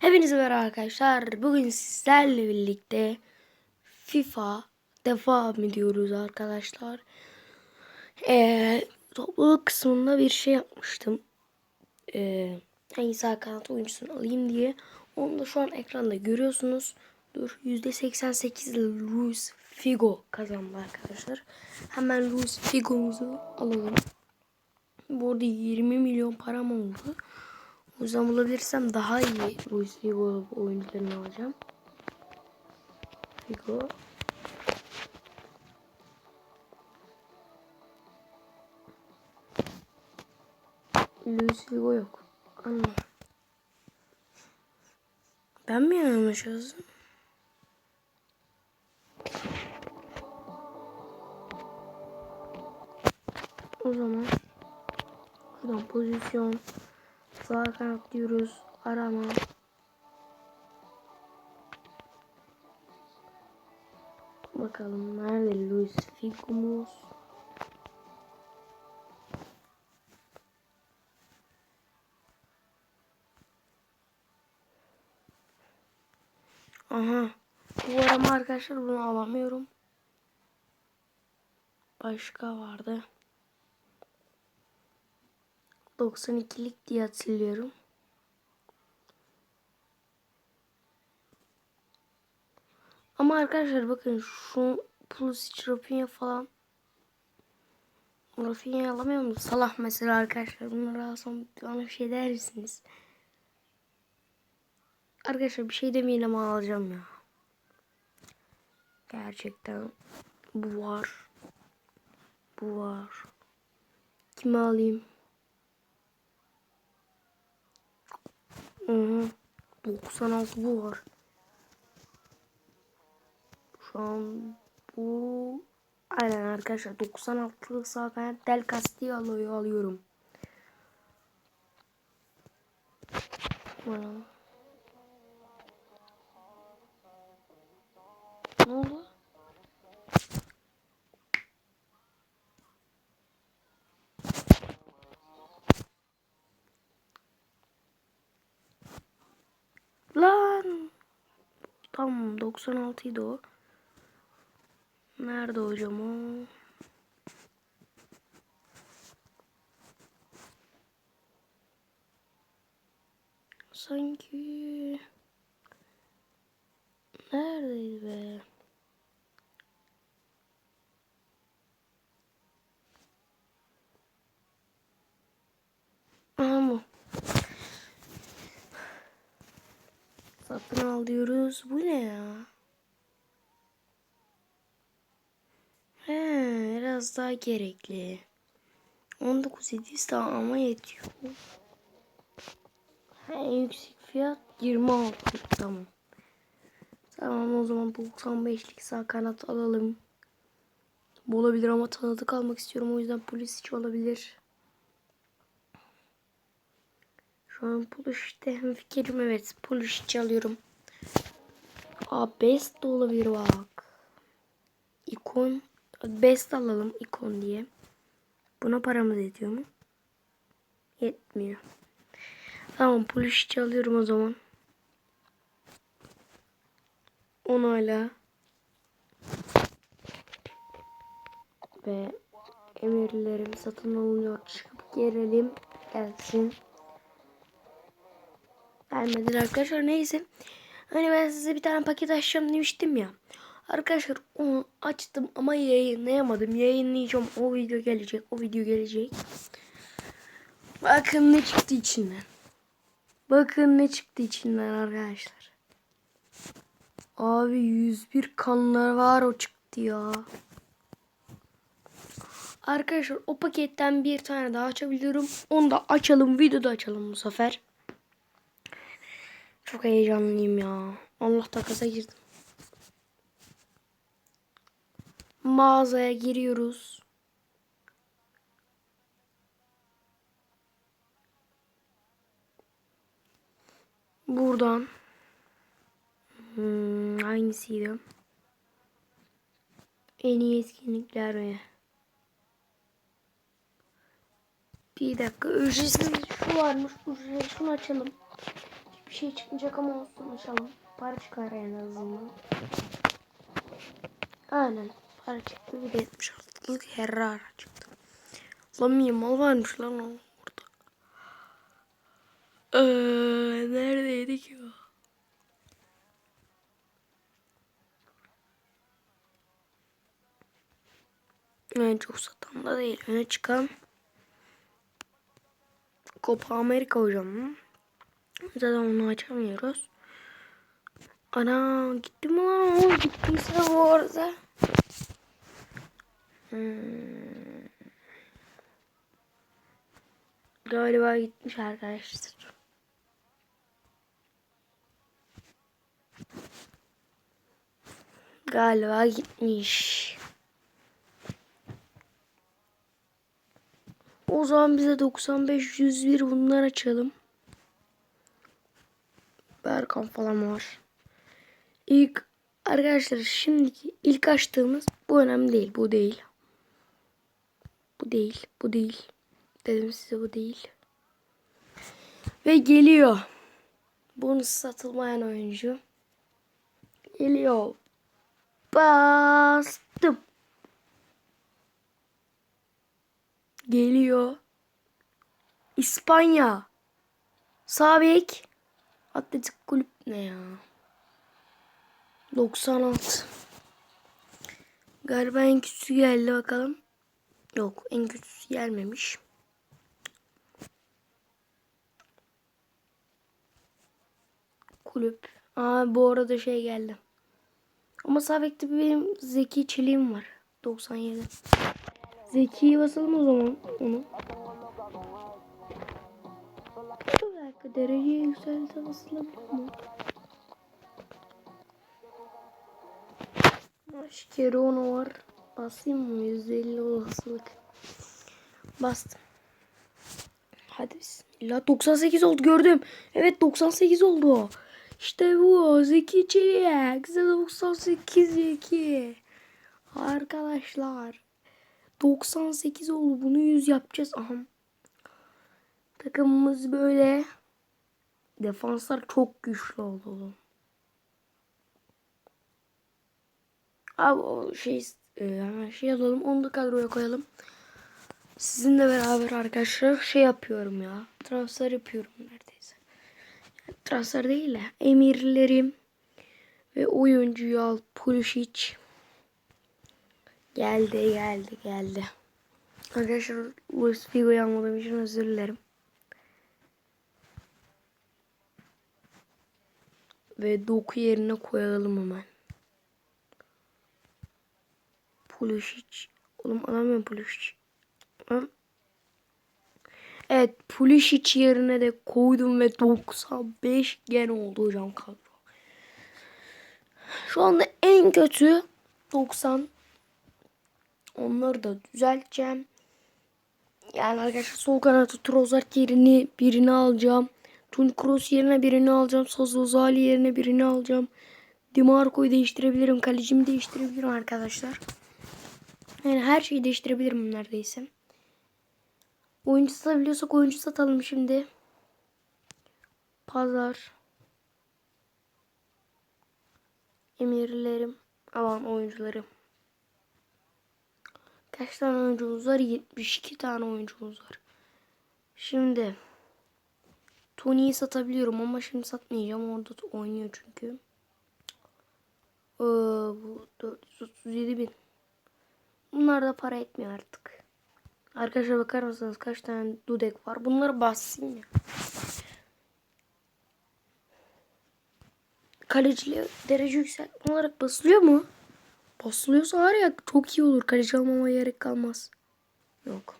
Hepinize merhaba arkadaşlar. Bugün sizlerle birlikte FIFA devam ediyoruz arkadaşlar. Ee, topluluk kısmında bir şey yapmıştım. Ee, hangi sağ kanat oyuncusunu alayım diye. Onu da şu an ekranda görüyorsunuz. Dur %88 Luis Figo kazandı arkadaşlar. Hemen Luis Figo'muzu alalım. Bu arada 20 milyon param oldu. O yüzden bulabilirsem daha iyi Figo oyuncularını alacağım. Figo. Luis Figo yok. Anladım. Ben mi yanlış yazdım? O zaman şuradan pozisyon Kanat diyoruz. Arama. Bakalım nerede Luis Figo'muz? Aha. Bu arama arkadaşlar bunu alamıyorum. Başka vardı. 92'lik diye hatırlıyorum. Ama arkadaşlar bakın şu Pulisic, Rafinha falan Rafinha'yı alamıyor mu? Salah mesela arkadaşlar. Bunları alsam bana bir şey der misiniz? Arkadaşlar bir şey demeyin ama alacağım ya. Gerçekten bu var. Bu var. Kimi alayım? Hı hı. 96 bu var. Şu an bu aynen arkadaşlar 96'lık sağ kanat Del Castillo alıyor alıyorum. Bana. Ne oldu? Lan. Tamam 96 idi o. Nerede hocam o? Sanki neredeydi be? Aha mı? Satın al diyoruz. Bu ne ya? He, biraz daha gerekli. 19 ediyse ama yetiyor. En yüksek fiyat 26. Tamam. Tamam o zaman 95'lik sağ kanat alalım. Bu olabilir ama tanıdık almak istiyorum. O yüzden polis hiç olabilir. Şu an Pulisic hem fikrim evet. Pulisic alıyorum. Aa best de olabilir bak. İkon. Best alalım ikon diye. Buna paramız yetiyor mu? Yetmiyor. Tamam Pulisic alıyorum o zaman. Onayla. Ve emirlerim satın alınıyor. Çıkıp gelelim. Gelsin. Gelmediler arkadaşlar. Neyse. Hani ben size bir tane paket açacağım demiştim ya. Arkadaşlar onu açtım ama yayınlayamadım. Yayınlayacağım. O video gelecek. O video gelecek. Bakın ne çıktı içinden. Bakın ne çıktı içinden arkadaşlar. Abi 101 kanlar var o çıktı ya. Arkadaşlar o paketten bir tane daha açabiliyorum. Onu da açalım. Videoda açalım bu sefer. Çok heyecanlıyım ya. Allah takasa girdim. Mağazaya giriyoruz. Buradan hmm, hangisiydi? En iyi etkinlikler mi? Bir dakika ücretsiz şu varmış. Ücretsiz şunu açalım. Bir şey çıkmayacak ama olsun inşallah. Para çıkar en azından. Aynen. Para çıktı bir de 76'lık Herrera çıktı. Lan mimal varmış lan o orada. Ee, neredeydi ki o? En çok satan da değil. Öne çıkan Copa Amerika hocam. Zaten onu açamıyoruz. Ana gitti mi lan o? Gittiyse bu arada. Hmm. Galiba gitmiş arkadaşlar. Galiba gitmiş. O zaman bize 95 101 bunlar açalım. Berkan falan var. İlk arkadaşlar şimdiki ilk açtığımız bu önemli değil. Bu değil. Bu değil. Bu değil. Dedim size bu değil. Ve geliyor. Bonus satılmayan oyuncu. Geliyor. Bastım. Geliyor. İspanya. Sabek. Atletik kulüp ne ya? 96. Galiba en kötüsü geldi bakalım. Yok en kötüsü gelmemiş. Kulüp. Aa bu arada şey geldi. Ama Sabek'te benim Zeki Çelik'im var. 97. Zeki'yi basalım o zaman onu. Dakika dereceyi yükselti basılabilir mi? Mascherano var. Basayım mı? %50 olasılık. Bastım. Hadi bismillah. 98 oldu gördüm. Evet 98 oldu. İşte bu. Zeki Çelik. 98 Zeki. Arkadaşlar. 98 oldu. Bunu 100 yapacağız. Aha. Takımımız böyle. Defanslar çok güçlü oldu. Abi o şey e, hemen şey alalım. Onu da kadroya koyalım. Sizinle beraber arkadaşlar şey yapıyorum ya. Transfer yapıyorum neredeyse. Yani transfer değil de emirlerim ve oyuncuyu al Pulisic geldi geldi geldi. Arkadaşlar Luis Figo'yu almadığım için özür dilerim. Ve doku yerine koyalım hemen. Pulisic. Oğlum alamıyorum Pulisic. Evet Pulisic yerine de koydum ve 95 gen oldu hocam kadro. Şu anda en kötü 90. Onları da düzelteceğim. Yani arkadaşlar sol kanatı Trossard yerini birini alacağım. Toni Kroos yerine birini alacağım. Sazozali yerine birini alacağım. Dimarco'yu değiştirebilirim. Kalecimi değiştirebilirim arkadaşlar. Yani her şeyi değiştirebilirim neredeyse. Oyuncu satabiliyorsak oyuncu satalım şimdi. Pazar. Emirlerim. Aman oyuncularım. Kaç tane oyuncumuz var? 72 tane oyuncumuz var. Şimdi Tony'yi satabiliyorum ama şimdi satmayacağım. Orada da oynuyor çünkü. Ee, bu 437 bin. Bunlar da para etmiyor artık. Arkadaşlar bakar mısınız kaç tane dudek var? Bunları bassın ya. Kaleciyle derece yükseltme olarak basılıyor mu? Basılıyorsa var ya çok iyi olur. Kaleci almama gerek kalmaz. Yok.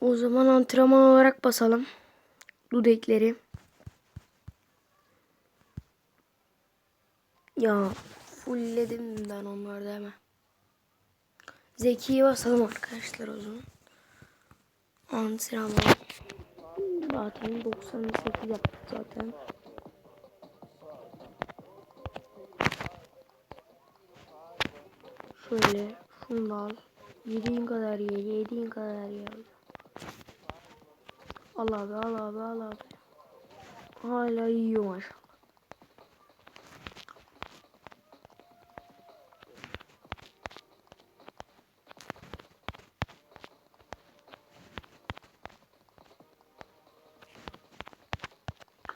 O zaman antrenman olarak basalım. Dudekleri. Ya fullledim ben onları da hemen. Zeki'ye basalım arkadaşlar o zaman. Antrenman. Zaten 98 yaptık zaten. Şöyle şunu da al. Yediğin kadar ye, yediğin kadar ye. Al abi, al abi, al abi. Hala yiyor maşallah.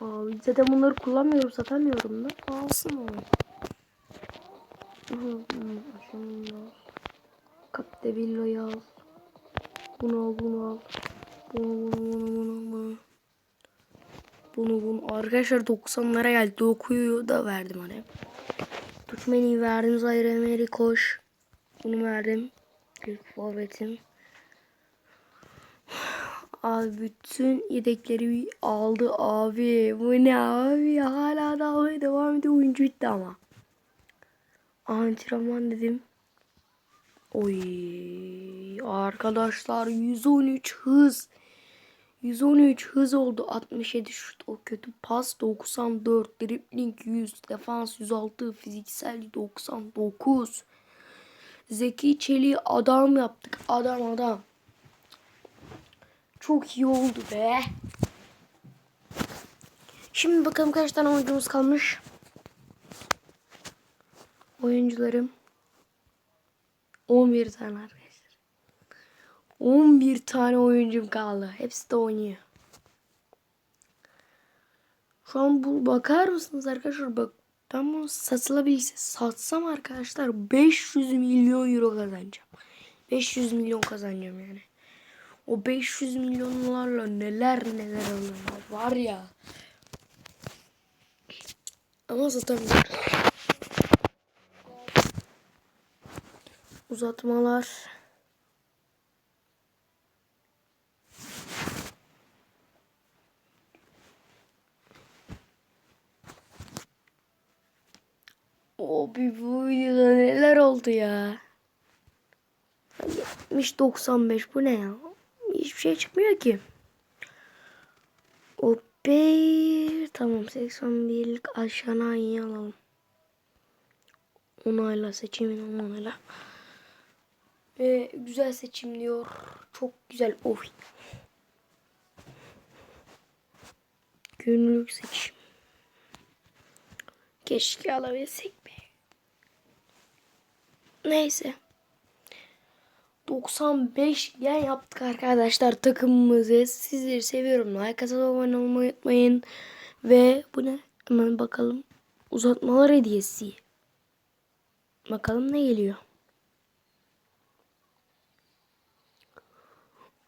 Abi zaten bunları kullanmıyorum, satamıyorum da. Alsın onu. Şunu al. Al. Bunu al, bunu al. Bunu, bunu, bunu, bunu. Bunu, bunu. Arkadaşlar 90'lara geldi. Dokuyu da verdim hani. Tutmeni verdim. Zaire Emery koş. Bunu verdim. Bir forvetim. Abi bütün yedekleri aldı abi. Bu ne abi? Hala daha devam ediyor. Oyuncu bitti ama. Antrenman dedim. Oy arkadaşlar 113 hız. 113 hız oldu. 67 şut o kötü pas 94 dribling 100 defans 106 fiziksel 99 Zeki Çelik'i adam yaptık adam adam. Çok iyi oldu be. Şimdi bakalım kaç tane oyuncumuz kalmış. Oyuncularım 11 tane. 11 tane oyuncum kaldı. Hepsi de oynuyor. Şu an bu bakar mısınız arkadaşlar? Bak ben bunu satılabilse satsam arkadaşlar 500 milyon euro kazanacağım. 500 milyon kazanacağım yani. O 500 milyonlarla neler neler alırlar var ya. Ama satamıyorum. Uzatmalar. O bir bu videoda neler oldu ya. 70 95 bu ne ya? Hiçbir şey çıkmıyor ki. O bir tamam 81'lik aşağına iyi alalım. Onayla seçimin onayla. Ve güzel seçim diyor. Çok güzel. Oy. Günlük seçim. Keşke alabilsek. Neyse. 95 gen yaptık arkadaşlar takımımızı. Sizleri seviyorum. Like atıp abone olmayı unutmayın. Ve bu ne? Hemen bakalım. Uzatmalar hediyesi. Bakalım ne geliyor.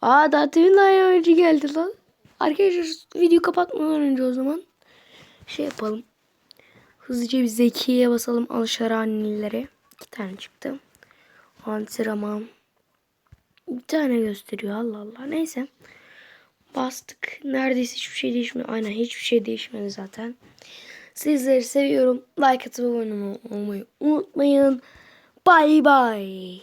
Aa daha demin daha oyuncu geldi lan. Arkadaşlar video kapatmadan önce o zaman şey yapalım. Hızlıca bir zekiye basalım alşaranilere. İki tane çıktı. Antrenman. Bir tane gösteriyor Allah Allah. Neyse. Bastık. Neredeyse hiçbir şey değişmedi. Aynen hiçbir şey değişmedi zaten. Sizleri seviyorum. Like atıp abone olmayı unutmayın. Bye bye.